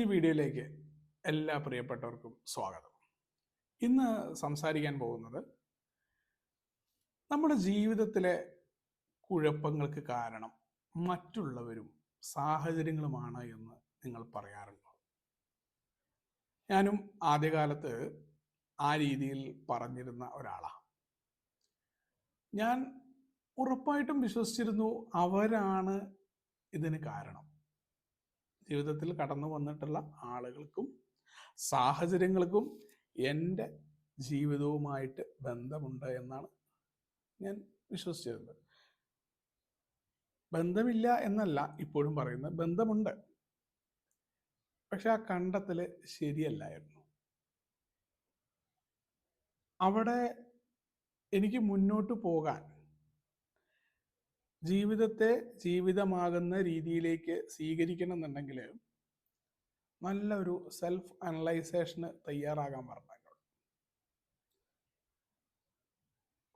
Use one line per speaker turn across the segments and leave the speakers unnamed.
ഈ വീഡിയോയിലേക്ക് എല്ലാ പ്രിയപ്പെട്ടവർക്കും സ്വാഗതം. ഇന്ന് സംസാരിക്കാൻ പോകുന്നത് നമ്മുടെ ജീവിതത്തിലെ കുഴപ്പങ്ങൾക്ക് കാരണം മറ്റുള്ളവരും സാഹചര്യങ്ങളുമാണ് എന്ന് നിങ്ങൾ പറയാറുണ്ടോ? ഞാനും ആദ്യകാലത്ത് ആ രീതിയിൽ പറഞ്ഞിരുന്ന ഒരാളാണ് ഞാൻ ഉറപ്പായിട്ടും വിശ്വസിച്ചിരുന്നു അവരാണ് ഇതിന് കാരണം. ജീവിതത്തിൽ കടന്നു വന്നിട്ടുള്ള ആളുകൾക്കും സാഹചര്യങ്ങൾക്കും എന്റെ ജീവിതവുമായിട്ട് ബന്ധമുണ്ട് എന്നാണ് ഞാൻ വിശ്വസിച്ചിരുന്നത്. ബന്ധമില്ല എന്നല്ല ഇപ്പോഴും പറയുന്നത്. ബന്ധമുണ്ട്. പക്ഷെ ആ കണ്ടെത്തൽ ശരിയല്ലായിരുന്നു. അവിടെ എനിക്ക് മുന്നോട്ട് പോകാൻ ജീവിതത്തെ ജീവിതമാകുന്ന രീതിയിലേക്ക് സ്വീകരിക്കണം എന്നുണ്ടെങ്കിൽ നല്ലൊരു സെൽഫ് അനലൈസേഷന് തയ്യാറാകാൻ പറഞ്ഞു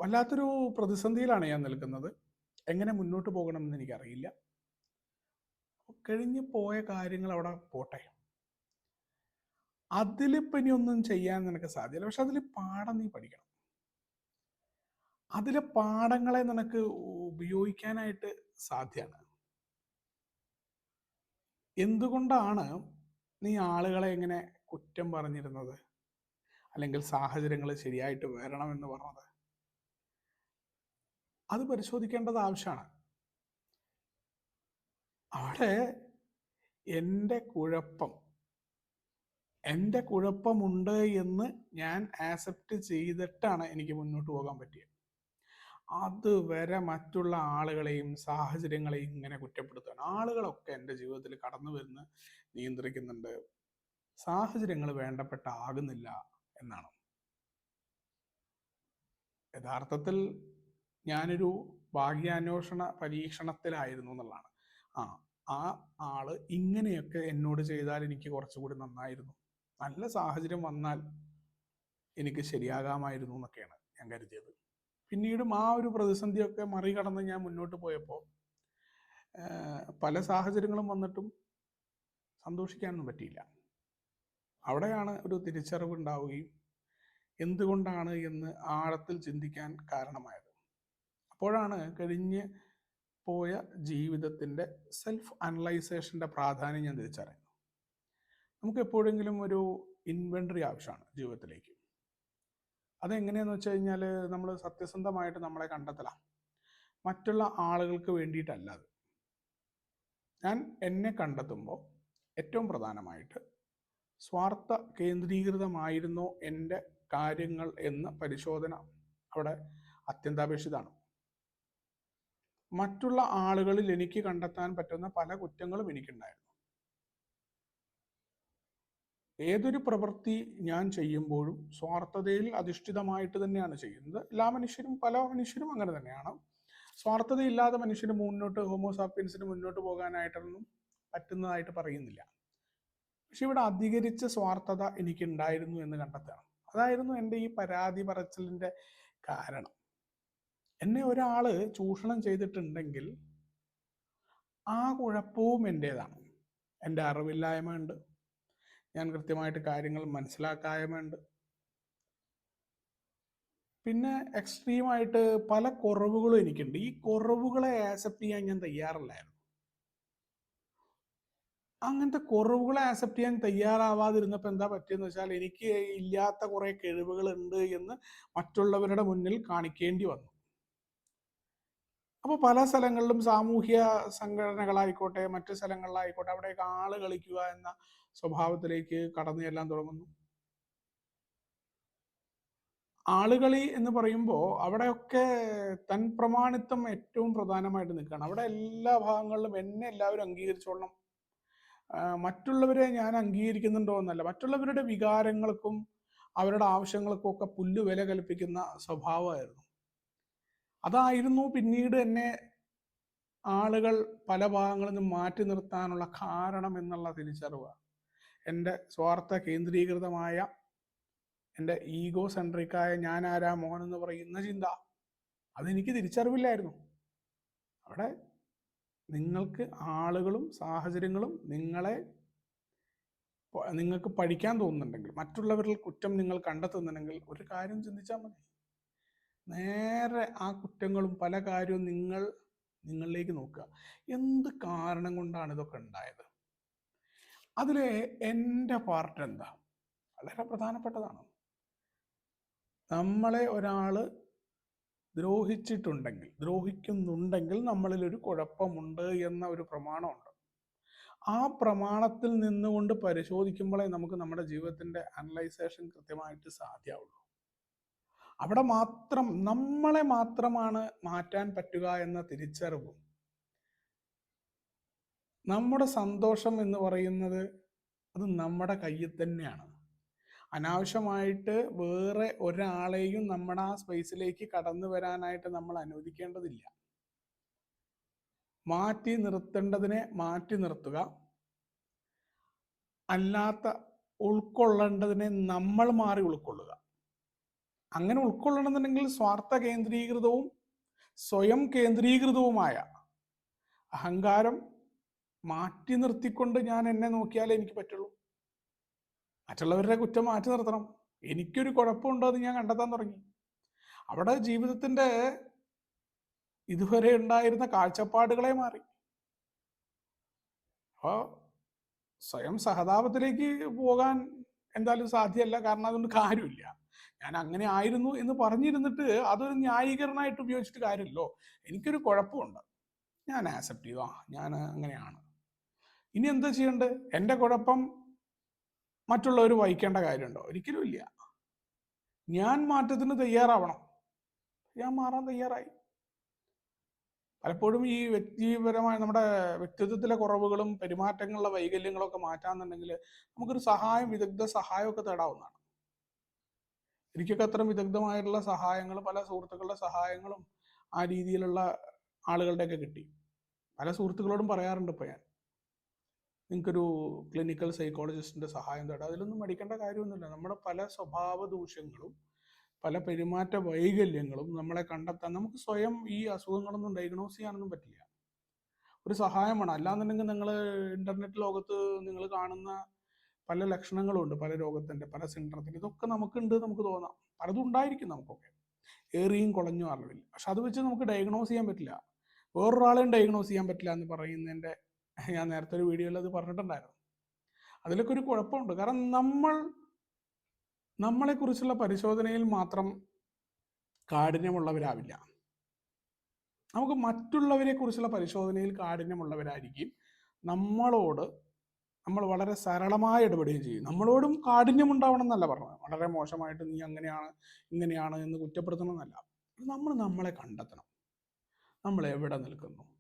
വല്ലാത്തൊരു പ്രതിസന്ധിയിലാണ് ഞാൻ നിൽക്കുന്നത്. എങ്ങനെ മുന്നോട്ട് പോകണമെന്ന് എനിക്കറിയില്ല. കഴിഞ്ഞു പോയ കാര്യങ്ങൾ അവിടെ പോട്ടെ. അതിലിപ്പം ഇനി ഒന്നും ചെയ്യാൻ നിനക്ക് സാധ്യല്ല. പക്ഷെ അതിൽ പാഠം നീ പഠിക്കണം. അതിലെ പാഠങ്ങളെ നിനക്ക് ഉപയോഗിക്കാനായിട്ട് സാധ്യമാണ് എന്തുകൊണ്ടാണ് നീ ആളുകളെ എങ്ങനെ കുറ്റം പറഞ്ഞിരുന്നത്? അല്ലെങ്കിൽ സാഹചര്യങ്ങൾ ശരിയായിട്ട് വരണമെന്ന് പറഞ്ഞത്? അത് പരിശോധിക്കേണ്ടത് ആവശ്യമാണ്. അവിടെ എന്റെ കുഴപ്പം എന്റെ കുഴപ്പമുണ്ട് എന്ന് ഞാൻ ആക്സെപ്റ്റ് ചെയ്തിട്ടാണ് എനിക്ക് മുന്നോട്ട് പോകാൻ പറ്റിയത്. അതുവരെ മറ്റുള്ള ആളുകളെയും സാഹചര്യങ്ങളെയും ഇങ്ങനെ കുറ്റപ്പെടുത്തുകയാണ് ആളുകളൊക്കെ എന്റെ ജീവിതത്തിൽ കടന്നു വരുന്ന നിയന്ത്രിക്കുന്നുണ്ട്. സാഹചര്യങ്ങൾ വേണ്ടപ്പെട്ട ആകുന്നില്ല എന്നാണ്. യഥാർത്ഥത്തിൽ ഞാനൊരു ഭാഗ്യാന്വേഷണ പരീക്ഷണത്തിലായിരുന്നു എന്നുള്ളതാണ്. ആ ആ ആൾ ഇങ്ങനെയൊക്കെ എന്നോട് ചെയ്താൽ എനിക്ക് കുറച്ചുകൂടി നന്നായിരുന്നു. നല്ല സാഹചര്യം വന്നാൽ എനിക്ക് ശരിയാകാമായിരുന്നു എന്നൊക്കെയാണ് ഞാൻ കരുതിയത്. പിന്നീടും ആ ഒരു പ്രതിസന്ധിയൊക്കെ മറികടന്ന് ഞാൻ മുന്നോട്ട് പോയപ്പോൾ പല സാഹചര്യങ്ങളും വന്നിട്ടും സന്തോഷിക്കാനൊന്നും പറ്റിയില്ല. അവിടെയാണ് ഒരു തിരിച്ചറിവ് ഉണ്ടാവുകയും എന്തുകൊണ്ടാണ് എന്ന് ആഴത്തിൽ ചിന്തിക്കാൻ കാരണമായത്. അപ്പോഴാണ് കഴിഞ്ഞ് പോയ ജീവിതത്തിന്റെ സെൽഫ് അനലൈസേഷന്റെ പ്രാധാന്യം ഞാൻ തിരിച്ചറിയുന്നു നമുക്ക് എപ്പോഴെങ്കിലും ഒരു ഇൻവെൻട്രി ആവശ്യമാണ് ജീവിതത്തിലേക്ക്. അതെങ്ങനെയാന്ന് വെച്ച് കഴിഞ്ഞാൽ നമ്മൾ സത്യസന്ധമായിട്ട് നമ്മളെ കണ്ടെത്തലാം. മറ്റുള്ള ആളുകൾക്ക് വേണ്ടിയിട്ടല്ല അത്. ഞാൻ എന്നെ കണ്ടെത്തുമ്പോൾ ഏറ്റവും പ്രധാനമായിട്ട് സ്വാർത്ഥ കേന്ദ്രീകൃതമായിരുന്നോ എന്റെ കാര്യങ്ങൾ എന്ന പരിശോധന അവിടെ അത്യന്താപേക്ഷിതമാണ് മറ്റുള്ള ആളുകളിൽ എനിക്ക് കണ്ടെത്താൻ പറ്റുന്ന പല കുറ്റങ്ങളും എനിക്കുണ്ടായിരുന്നു. ഏതൊരു പ്രവൃത്തി ഞാൻ ചെയ്യുമ്പോഴും സ്വാർത്ഥതയിൽ അധിഷ്ഠിതമായിട്ട് തന്നെയാണ് ചെയ്യുന്നത്. എല്ലാ മനുഷ്യരും പല മനുഷ്യരും അങ്ങനെ തന്നെയാണ്. സ്വാർത്ഥതയില്ലാതെ മനുഷ്യന് മുന്നോട്ട് ഹോമോസാപ്പിയൻസിന് മുന്നോട്ട് പോകാനായിട്ടൊന്നും പറ്റുന്നതായിട്ട് പറയുന്നില്ല. പക്ഷെ ഇവിടെ അധികരിച്ച സ്വാർത്ഥത എനിക്കുണ്ടായിരുന്നു എന്ന് കണ്ടെത്തണം. അതായിരുന്നു എന്റെ ഈ പരാതി പറച്ചിലിന്റെ കാരണം. എന്നെ ഒരാൾ ചൂഷണം ചെയ്തിട്ടുണ്ടെങ്കിൽ ആ കുഴപ്പവും എന്റേതാണ്. എന്റെ അറിവില്ലായ്മ ഉണ്ട് ഞാൻ കൃത്യമായിട്ട് കാര്യങ്ങൾ മനസ്സിലാക്കായമുണ്ട്. പിന്നെ എക്സ്ട്രീമായിട്ട് പല കുറവുകളും എനിക്കുണ്ട്. ഈ കുറവുകളെ ആക്സെപ്റ്റ് ചെയ്യാൻ ഞാൻ തയ്യാറല്ലായിരുന്നു. അങ്ങനത്തെ കുറവുകളെ ആക്സെപ്റ്റ് ചെയ്യാൻ തയ്യാറാവാതിരുന്നപ്പോൾ എന്താ പറ്റിയെന്ന് വെച്ചാൽ എനിക്ക് ഇല്ലാത്ത കുറെ കഴിവുകളുണ്ട് എന്ന് മറ്റുള്ളവരുടെ മുന്നിൽ കാണിക്കേണ്ടി വന്നു. അപ്പോൾ പല സ്ഥലങ്ങളിലും സാമൂഹ്യ സംഘടനകളായിക്കോട്ടെ മറ്റു സ്ഥലങ്ങളിലായിക്കോട്ടെ അവിടെയൊക്കെ ആൾ കളിക്കുക എന്ന സ്വഭാവത്തിലേക്ക് കടന്നു ചെല്ലാൻ തുടങ്ങുന്നു. ആളുകളി എന്ന് പറയുമ്പോൾ അവിടെയൊക്കെ തൻ പ്രമാണിത്വം ഏറ്റവും പ്രധാനമായിട്ട് നിൽക്കുകയാണ്. അവിടെ എല്ലാ ഭാഗങ്ങളിലും എന്നെ എല്ലാവരും അംഗീകരിച്ചോളണം. മറ്റുള്ളവരെ ഞാൻ അംഗീകരിക്കുന്നുണ്ടോ എന്നല്ല. മറ്റുള്ളവരുടെ വികാരങ്ങൾക്കും അവരുടെ ആവശ്യങ്ങൾക്കും ഒക്കെ പുല്ല് വില കൽപ്പിക്കുന്ന സ്വഭാവമായിരുന്നു. അതായിരുന്നു പിന്നീട് എന്നെ ആളുകൾ പല ഭാഗങ്ങളിൽ നിന്നും മാറ്റി നിർത്താനുള്ള കാരണം എന്നുള്ള തിരിച്ചറിവ്. എന്റെ സ്വാർത്ഥ കേന്ദ്രീകൃതമായ എന്റെ ഈഗോ സെൻട്രിക്കായ ഞാനാരാ മോൻ എന്ന് പറയുന്ന ചിന്ത അതെനിക്ക് തിരിച്ചറിവില്ലായിരുന്നു. അവിടെ നിങ്ങൾക്ക് ആളുകളും സാഹചര്യങ്ങളും നിങ്ങളെ നിങ്ങൾക്ക് പഠിക്കാൻ തോന്നുന്നുണ്ടെങ്കിൽ മറ്റുള്ളവരിൽ കുറ്റം നിങ്ങൾ കണ്ടെത്തുന്നുണ്ടെങ്കിൽ ഒരു കാര്യം ചിന്തിച്ചാൽ മതി. നേരെ ആ കുറ്റങ്ങളും പല കാര്യവും നിങ്ങൾ നിങ്ങളിലേക്ക് നോക്കുക. എന്ത് കാരണം കൊണ്ടാണ് ഇതൊക്കെ ഉണ്ടായത്? അതിൽ എന്റെ പാർട്ട് എന്താ? വളരെ പ്രധാനപ്പെട്ടതാണ്. നമ്മളെ ഒരാൾ ദ്രോഹിച്ചിട്ടുണ്ടെങ്കിൽ ദ്രോഹിക്കുന്നുണ്ടെങ്കിൽ നമ്മളിൽ ഒരു കുഴപ്പമുണ്ട് എന്ന ഒരു പ്രമാണമുണ്ട്. ആ പ്രമാണത്തിൽ നിന്നുകൊണ്ട് പരിശോധിക്കുമ്പോഴേ നമുക്ക് നമ്മുടെ ജീവിതത്തിന്റെ അനലൈസേഷൻ കൃത്യമായിട്ട് സാധ്യമാവുള്ളൂ അവിടെ മാത്രം നമ്മളെ മാത്രമാണ് മാറ്റാൻ പറ്റുക എന്ന തിരിച്ചറിവും നമ്മുടെ സന്തോഷം എന്ന് പറയുന്നത് അത് നമ്മുടെ കയ്യിൽ തന്നെയാണ്. അനാവശ്യമായിട്ട് വേറെ ഒരാളെയും നമ്മുടെ ആ സ്പേസിലേക്ക് കടന്നു വരാനായിട്ട് നമ്മൾ അനുവദിക്കേണ്ടതില്ല. മാറ്റി നിർത്തേണ്ടതിനെ മാറ്റി നിർത്തുക. അല്ലാത്ത ഉൾക്കൊള്ളേണ്ടതിനെ നമ്മൾ മാറി ഉൾക്കൊള്ളുക. അങ്ങനെ ഉൾക്കൊള്ളണമെന്നുണ്ടെങ്കിൽ സ്വാർത്ഥ കേന്ദ്രീകൃതവും സ്വയം കേന്ദ്രീകൃതവുമായ അഹങ്കാരം മാറ്റി നിർത്തിക്കൊണ്ട് ഞാൻ എന്നെ നോക്കിയാലേ എനിക്ക് പറ്റുള്ളൂ. മറ്റുള്ളവരുടെ കുറ്റം മാറ്റി നിർത്തണം. എനിക്കൊരു കുഴപ്പമുണ്ടോ എന്ന് ഞാൻ കണ്ടെത്താൻ തുടങ്ങി. അവിടെ ജീവിതത്തിന്റെ ഇതുവരെ ഉണ്ടായിരുന്ന കാഴ്ചപ്പാടുകളെ മാറി. അപ്പോൾ സ്വയം സഹതാപത്തിലേക്ക് പോകാൻ എന്തായാലും സാധ്യമല്ല. കാരണം അതുകൊണ്ട് കാര്യമില്ല. ഞാൻ അങ്ങനെ ആയിരുന്നു എന്ന് പറഞ്ഞിരുന്നിട്ട് അതൊരു ന്യായീകരണമായിട്ട് ഉപയോഗിച്ചിട്ട് കാര്യമില്ലല്ലോ. എനിക്കൊരു കുഴപ്പമുണ്ട്. ഞാൻ ആക്സെപ്റ്റ് ചെയ്തു. ആ ഞാൻ അങ്ങനെയാണ്. ഇനി എന്താ ചെയ്യേണ്ടത് എന്റെ കുഴപ്പം മറ്റുള്ളവർ വഹിക്കേണ്ട കാര്യമുണ്ടോ? ഒരിക്കലും ഇല്ല. ഞാൻ മാറ്റത്തിന് തയ്യാറാവണം. ഞാൻ മാറാൻ തയ്യാറായി. പലപ്പോഴും ഈ വ്യക്തിപരമായ നമ്മുടെ വ്യക്തിത്വത്തിലെ കുറവുകളും പെരുമാറ്റങ്ങളിലെ വൈകല്യങ്ങളൊക്കെ മാറ്റാന്നുണ്ടെങ്കിൽ നമുക്കൊരു സഹായം വിദഗ്ധ സഹായമൊക്കെ തേടാവുന്നതാണ്. എനിക്കൊക്കെ അത്ര വിദഗ്ധമായിട്ടുള്ള സഹായങ്ങൾ പല സുഹൃത്തുക്കളുടെ സഹായങ്ങളും ആ രീതിയിലുള്ള ആളുകളുടെയൊക്കെ കിട്ടി. പല സുഹൃത്തുക്കളോടും പറയാറുണ്ട് ഇപ്പൊ ഞാൻ. നിങ്ങൾക്കൊരു ക്ലിനിക്കൽ സൈക്കോളജിസ്റ്റിന്റെ സഹായം തേടാം. അതിലൊന്നും മടിക്കേണ്ട കാര്യമൊന്നുമില്ല. നമ്മുടെ പല സ്വഭാവ ദൂഷ്യങ്ങളും പല പെരുമാറ്റ വൈകല്യങ്ങളും നമ്മളെ കണ്ടെത്താൻ നമുക്ക് സ്വയം ഈ അസുഖങ്ങളൊന്നും ഡയഗ്നോസ് ചെയ്യാനൊന്നും പറ്റില്ല. ഒരു സഹായമാണ്. അല്ലാന്നുണ്ടെങ്കിൽ നിങ്ങൾ ഇന്റർനെറ്റ് ലോകത്ത് നിങ്ങൾ കാണുന്ന പല ലക്ഷണങ്ങളുണ്ട്. പല രോഗത്തിന്റെ പല സിൻഡ്രത്തിന്റെ ഇതൊക്കെ നമുക്കുണ്ട് നമുക്ക് തോന്നാം. പലതും ഉണ്ടായിരിക്കും നമുക്കൊക്കെ. ഏറിയും കുളഞ്ഞു അറിവില്ല. പക്ഷെ അത് വെച്ച് നമുക്ക് ഡയഗ്നോസ് ചെയ്യാൻ പറ്റില്ല. വേറൊരാളെയും ഡയഗ്നോസ് ചെയ്യാൻ പറ്റില്ല എന്ന് പറയുന്നതിന്റെ ഞാൻ നേരത്തെ ഒരു വീഡിയോയിൽ അത് പറഞ്ഞിട്ടുണ്ടായിരുന്നു. അതിലൊക്കെ ഒരു കുഴപ്പമുണ്ട്. കാരണം നമ്മൾ നമ്മളെക്കുറിച്ചുള്ള പരിശോധനയിൽ മാത്രം കാഠിന്യമുള്ളവരാവില്ല. നമുക്ക് മറ്റുള്ളവരെ കുറിച്ചുള്ള പരിശോധനയിൽ കാഠിന്യമുള്ളവരായിരിക്കും. നമ്മളോട് നമ്മൾ വളരെ സരളമായി ഇടപെടുകയും ചെയ്യും. നമ്മളോടും കാഠിന്യം ഉണ്ടാവണം എന്നല്ല പറഞ്ഞത്. വളരെ മോശമായിട്ട് നീ അങ്ങനെയാണ് ഇങ്ങനെയാണ് എന്ന് കുറ്റപ്പെടുത്തണമെന്നല്ല നമ്മൾ നമ്മളെ കണ്ടെത്തണം. നമ്മൾ എവിടെ നിൽക്കുന്നു?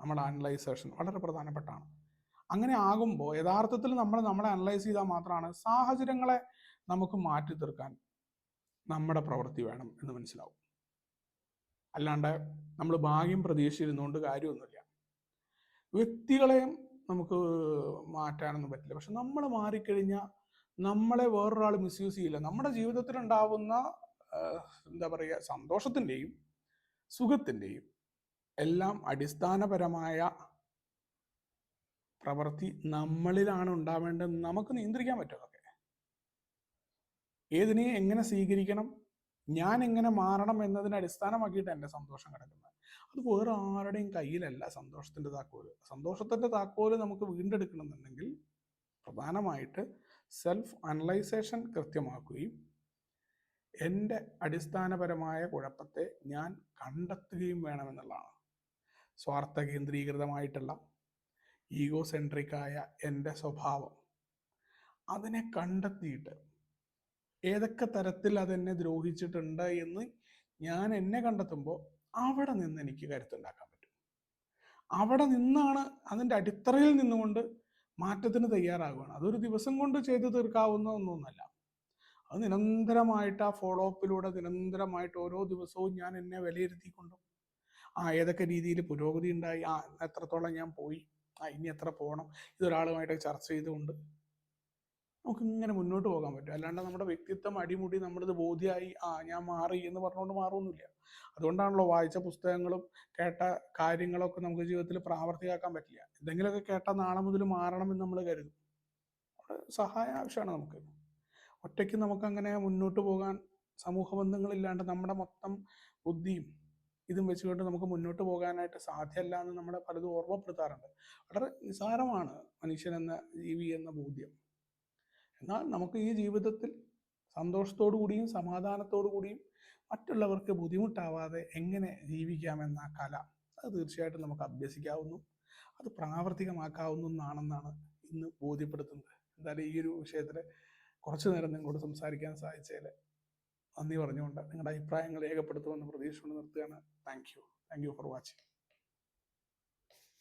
നമ്മുടെ അനലൈസേഷൻ വളരെ പ്രധാനപ്പെട്ടാണ്. അങ്ങനെ ആകുമ്പോൾ യഥാർത്ഥത്തിൽ നമ്മൾ നമ്മളെ അനലൈസ് ചെയ്താൽ മാത്രമാണ് സാഹചര്യങ്ങളെ നമുക്ക് മാറ്റി തീർക്കാൻ നമ്മുടെ പ്രവൃത്തി വേണം എന്ന് മനസ്സിലാവും. അല്ലാണ്ട് നമ്മൾ ഭാഗ്യം പ്രതീക്ഷിച്ചിരുന്നുകൊണ്ട് കാര്യമൊന്നുമില്ല. വ്യക്തികളെയും നമുക്ക് മാറ്റാനൊന്നും പറ്റില്ല. പക്ഷെ നമ്മൾ മാറിക്കഴിഞ്ഞാൽ നമ്മളെ വേറൊരാൾ മിസ്യൂസ് ചെയ്യില്ല. നമ്മുടെ ജീവിതത്തിൽ ഉണ്ടാവുന്ന എന്താ പറയുക സന്തോഷത്തിന്റെയും സുഖത്തിന്റെയും എല്ലാം അടിസ്ഥാനപരമായ പ്രവൃത്തി നമ്മളിലാണ് ഉണ്ടാവേണ്ടത് നമുക്ക് നിയന്ത്രിക്കാൻ പറ്റും ഏതിനെ എങ്ങനെ സ്വീകരിക്കണം? ഞാൻ എങ്ങനെ മാറണം എന്നതിനെ അടിസ്ഥാനമാക്കിയിട്ട് എന്റെ സന്തോഷം കിടക്കുന്നത്. അത് വേറെ ആരുടെയും കയ്യിലല്ല സന്തോഷത്തിന്റെ താക്കോൽ. സന്തോഷത്തിന്റെ താക്കോൽ നമുക്ക് വീണ്ടെടുക്കണമെന്നുണ്ടെങ്കിൽ പ്രധാനമായിട്ട് സെൽഫ് അനലൈസേഷൻ കൃത്യമാക്കുകയും എന്റെ അടിസ്ഥാനപരമായ കുഴപ്പത്തെ ഞാൻ കണ്ടെത്തുകയും വേണമെന്നുള്ളതാണ്. സ്വാർത്ഥ കേന്ദ്രീകൃതമായിട്ടുള്ള ഈഗോ സെൻട്രിക്കായ എന്റെ സ്വഭാവം. അതിനെ കണ്ടെത്തിയിട്ട് ഏതൊക്കെ തരത്തിൽ അതെന്നെ ദ്രോഹിച്ചിട്ടുണ്ട് എന്ന് ഞാൻ എന്നെ കണ്ടെത്തുമ്പോൾ അവിടെ നിന്ന് എനിക്ക് കരുത്തുണ്ടാക്കാൻ പറ്റും. അവിടെ നിന്നാണ് അതിന്റെ അടിത്തറയിൽ നിന്നുകൊണ്ട് മാറ്റത്തിന് തയ്യാറാകുകയാണ് അതൊരു ദിവസം കൊണ്ട് ചെയ്തു തീർക്കാവുന്ന ഒന്നൊന്നല്ല. അത് നിരന്തരമായിട്ട് ആ ഫോളോ അപ്പിലൂടെ നിരന്തരമായിട്ട് ഓരോ ദിവസവും ഞാൻ എന്നെ വിലയിരുത്തിക്കൊണ്ടും ആ ഏതൊക്കെ രീതിയിൽ പുരോഗതി ഉണ്ടായി ആ എത്രത്തോളം ഞാൻ പോയി ആ ഇനി എത്ര പോകണം ഇതൊരാളുമായിട്ട് ചർച്ച ചെയ്തുകൊണ്ട് നമുക്ക് ഇങ്ങനെ മുന്നോട്ട് പോകാൻ പറ്റും. അല്ലാണ്ട് നമ്മുടെ വ്യക്തിത്വം അടിമുടി നമ്മളിത് ബോധ്യമായി ആ ഞാൻ മാറി എന്ന് പറഞ്ഞുകൊണ്ട് മാറുമൊന്നുമില്ല അതുകൊണ്ടാണല്ലോ വായിച്ച പുസ്തകങ്ങളും കേട്ട കാര്യങ്ങളൊക്കെ നമുക്ക് ജീവിതത്തിൽ പ്രാവർത്തികമാക്കാൻ പറ്റില്ല. എന്തെങ്കിലുമൊക്കെ കേട്ട നാളെ മുതൽ മാറണമെന്ന് നമ്മൾ കരുതും. അവിടെ സഹായം ആവശ്യമാണ് നമുക്ക്. ഒറ്റയ്ക്ക് നമുക്കങ്ങനെ മുന്നോട്ട് പോകാൻ സമൂഹ ബന്ധങ്ങളില്ലാണ്ട് നമ്മുടെ മൊത്തം ബുദ്ധിയും ഇതും വെച്ചുകൊണ്ട് നമുക്ക് മുന്നോട്ട് പോകാനായിട്ട് സാധ്യമല്ല എന്ന് നമ്മളെ പലതും ഓർമ്മപ്പെടുത്താറുണ്ട്. വളരെ മനുഷ്യൻ എന്ന ജീവി എന്ന ബോധ്യം. എന്നാൽ നമുക്ക് ഈ ജീവിതത്തിൽ സന്തോഷത്തോടു കൂടിയും സമാധാനത്തോടു കൂടിയും മറ്റുള്ളവർക്ക് ബുദ്ധിമുട്ടാവാതെ എങ്ങനെ ജീവിക്കാമെന്ന കല അത് തീർച്ചയായിട്ടും നമുക്ക് അഭ്യസിക്കാവുന്നു. അത് പ്രാവർത്തികമാക്കാവുന്ന ഒന്നാണെന്നാണ് ഇന്ന് ബോധ്യപ്പെടുത്തുന്നത്. എന്തായാലും ഈ ഒരു വിഷയത്തിൽ കുറച്ചു നേരം നിങ്ങളോട് സംസാരിക്കാൻ സാധിച്ചതിൽ നന്ദി പറഞ്ഞുകൊണ്ട് നിങ്ങളുടെ അഭിപ്രായങ്ങൾ രേഖപ്പെടുത്തുമെന്ന് പ്രതീക്ഷിച്ചുകൊണ്ട് നിർത്തുകയാണ്. Thank you thank you for watching